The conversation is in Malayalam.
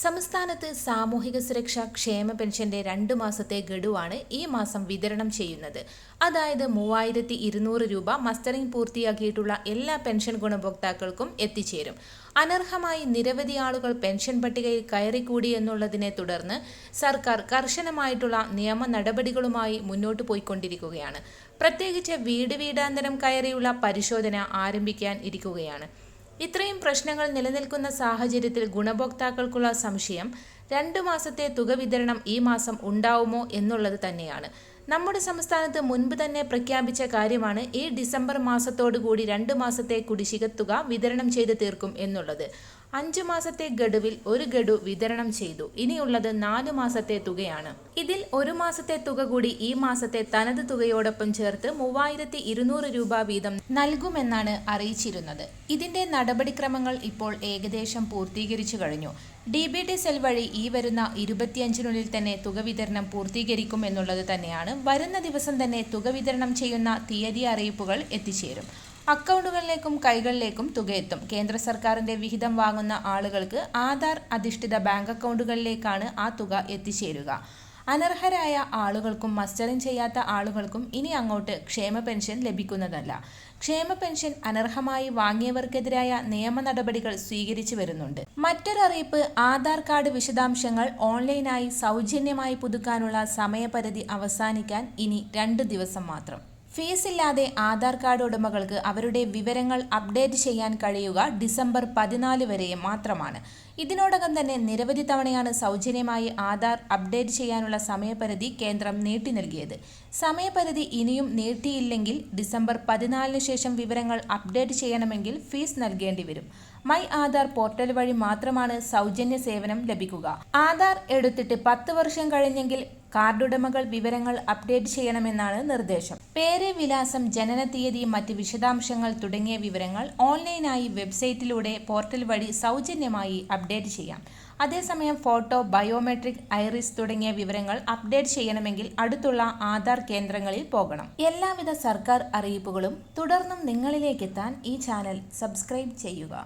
സംസ്ഥാനത്ത് സാമൂഹിക സുരക്ഷാ ക്ഷേമ പെൻഷന്റെ രണ്ട് മാസത്തെ ഗഡുവാണ് ഈ മാസം വിതരണം ചെയ്യുന്നത്. അതായത് മൂവായിരത്തി ഇരുന്നൂറ് രൂപ മസ്റ്ററിംഗ് പൂർത്തിയാക്കിയിട്ടുള്ള എല്ലാ പെൻഷൻ ഗുണഭോക്താക്കൾക്കും എത്തിച്ചേരും. അനർഹമായി നിരവധി ആളുകൾ പെൻഷൻ പട്ടികയിൽ കയറിക്കൂടി എന്നുള്ളതിനെ തുടർന്ന് സർക്കാർ കർശനമായിട്ടുള്ള നിയമ നടപടികളുമായി മുന്നോട്ട് പോയിക്കൊണ്ടിരിക്കുകയാണ്. പ്രത്യേകിച്ച് വീട് വീടാന്തരം കയറിയുള്ള പരിശോധന ആരംഭിക്കാൻ ഇരിക്കുകയാണ്. ഇത്രയും പ്രശ്നങ്ങൾ നിലനിൽക്കുന്ന സാഹചര്യത്തിൽ ഗുണഭോക്താക്കൾക്കുള്ള സംശയം രണ്ടു മാസത്തെ തുക വിതരണം ഈ മാസം ഉണ്ടാവുമോ എന്നുള്ളത് തന്നെയാണ്. നമ്മുടെ സംസ്ഥാനത്ത് മുൻപ് തന്നെ പ്രഖ്യാപിച്ച കാര്യമാണ് ഈ ഡിസംബർ മാസത്തോടുകൂടി രണ്ട് മാസത്തെ കുടിശ്ശിക തുക വിതരണം ചെയ്ത് തീർക്കും എന്നുള്ളത്. അഞ്ചു മാസത്തെ ഗഡുവിൽ ഒരു ഗഡു വിതരണം ചെയ്തു. ഇനിയുള്ളത് നാലു മാസത്തെ തുകയാണ്. ഇതിൽ ഒരു മാസത്തെ തുക കൂടി ഈ മാസത്തെ തനത് തുകയോടൊപ്പം ചേർത്ത് മൂവായിരത്തി ഇരുന്നൂറ് രൂപ വീതം നൽകുമെന്നാണ് അറിയിച്ചിരുന്നത്. ഇതിന്റെ നടപടിക്രമങ്ങൾ ഇപ്പോൾ ഏകദേശം പൂർത്തീകരിച്ചു കഴിഞ്ഞു. ഡി ബി ടി സെൽ വഴി ഈ വരുന്ന ഇരുപത്തിയഞ്ചിനുള്ളിൽ തന്നെ തുക വിതരണം പൂർത്തീകരിക്കും എന്നുള്ളത് തന്നെയാണ് വരുന്ന ദിവസം തന്നെ തുക വിതരണം ചെയ്യുന്ന തീയതി അറിയിപ്പുകൾ എത്തിച്ചേരും. അക്കൗണ്ടുകളിലേക്കും കൈകളിലേക്കും തുകയെത്തും കേന്ദ്ര സർക്കാരിന്റെ വിഹിതം വാങ്ങുന്ന ആളുകൾക്ക് ആധാർ അധിഷ്ഠിത ബാങ്ക് അക്കൗണ്ടുകളിലേക്കാണ് ആ തുക എത്തിച്ചേരുക. അനർഹരായ ആളുകൾക്കും മസ്റ്ററിംഗ് ചെയ്യാത്ത ആളുകൾക്കും ഇനി അങ്ങോട്ട് ക്ഷേമ പെൻഷൻ ലഭിക്കുന്നതല്ല. ക്ഷേമ പെൻഷൻ അനർഹമായി വാങ്ങിയവർക്കെതിരായ നിയമ നടപടികൾ സ്വീകരിച്ചു വരുന്നുണ്ട്. മറ്റൊരറിയിപ്പ് ആധാർ കാർഡ് വിശദാംശങ്ങൾ ഓൺലൈനായി സൗജന്യമായി പുതുക്കാനുള്ള സമയപരിധി അവസാനിക്കാൻ ഇനി രണ്ട് ദിവസം മാത്രം. ഫീസ് ഇല്ലാതെ ആധാർ കാർഡ് ഉടമകൾക്ക് അവരുടെ വിവരങ്ങൾ അപ്ഡേറ്റ് ചെയ്യാൻ കഴിയുക ഡിസംബർ പതിനാല് വരെ മാത്രമാണ്. ഇതിനോടകം തന്നെ നിരവധി തവണയാണ് സൗജന്യമായി ആധാർ അപ്ഡേറ്റ് ചെയ്യാനുള്ള സമയപരിധി കേന്ദ്രം നീട്ടി നൽകിയത്. സമയപരിധി ഇനിയും നീട്ടിയില്ലെങ്കിൽ ഡിസംബർ പതിനാലിന് ശേഷം വിവരങ്ങൾ അപ്ഡേറ്റ് ചെയ്യണമെങ്കിൽ ഫീസ് നൽകേണ്ടി വരും. മൈ ആധാർ പോർട്ടൽ വഴി മാത്രമാണ് സൗജന്യ സേവനം ലഭിക്കുക. ആധാർ എടുത്തിട്ട് പത്ത് വർഷം കഴിഞ്ഞെങ്കിൽ കാർഡുടമകൾ വിവരങ്ങൾ അപ്ഡേറ്റ് ചെയ്യണമെന്നാണ് നിർദ്ദേശം. പേര് വിലാസം ജനന തീയതി മറ്റ് വിശദാംശങ്ങൾ തുടങ്ങിയ വിവരങ്ങൾ ഓൺലൈനായി വെബ്സൈറ്റിലൂടെ പോർട്ടൽ വഴി സൗജന്യമായി അപ്ഡേറ്റ് ചെയ്യാം. അതേസമയം ഫോട്ടോ ബയോമെട്രിക് ഐറിസ് തുടങ്ങിയ വിവരങ്ങൾ അപ്ഡേറ്റ് ചെയ്യണമെങ്കിൽ അടുത്തുള്ള ആധാർ കേന്ദ്രങ്ങളിൽ പോകണം. എല്ലാവിധ സർക്കാർ അറിയിപ്പുകളും തുടർന്നും നിങ്ങളിലേക്കെത്താൻ ഈ ചാനൽ സബ്സ്ക്രൈബ് ചെയ്യുക.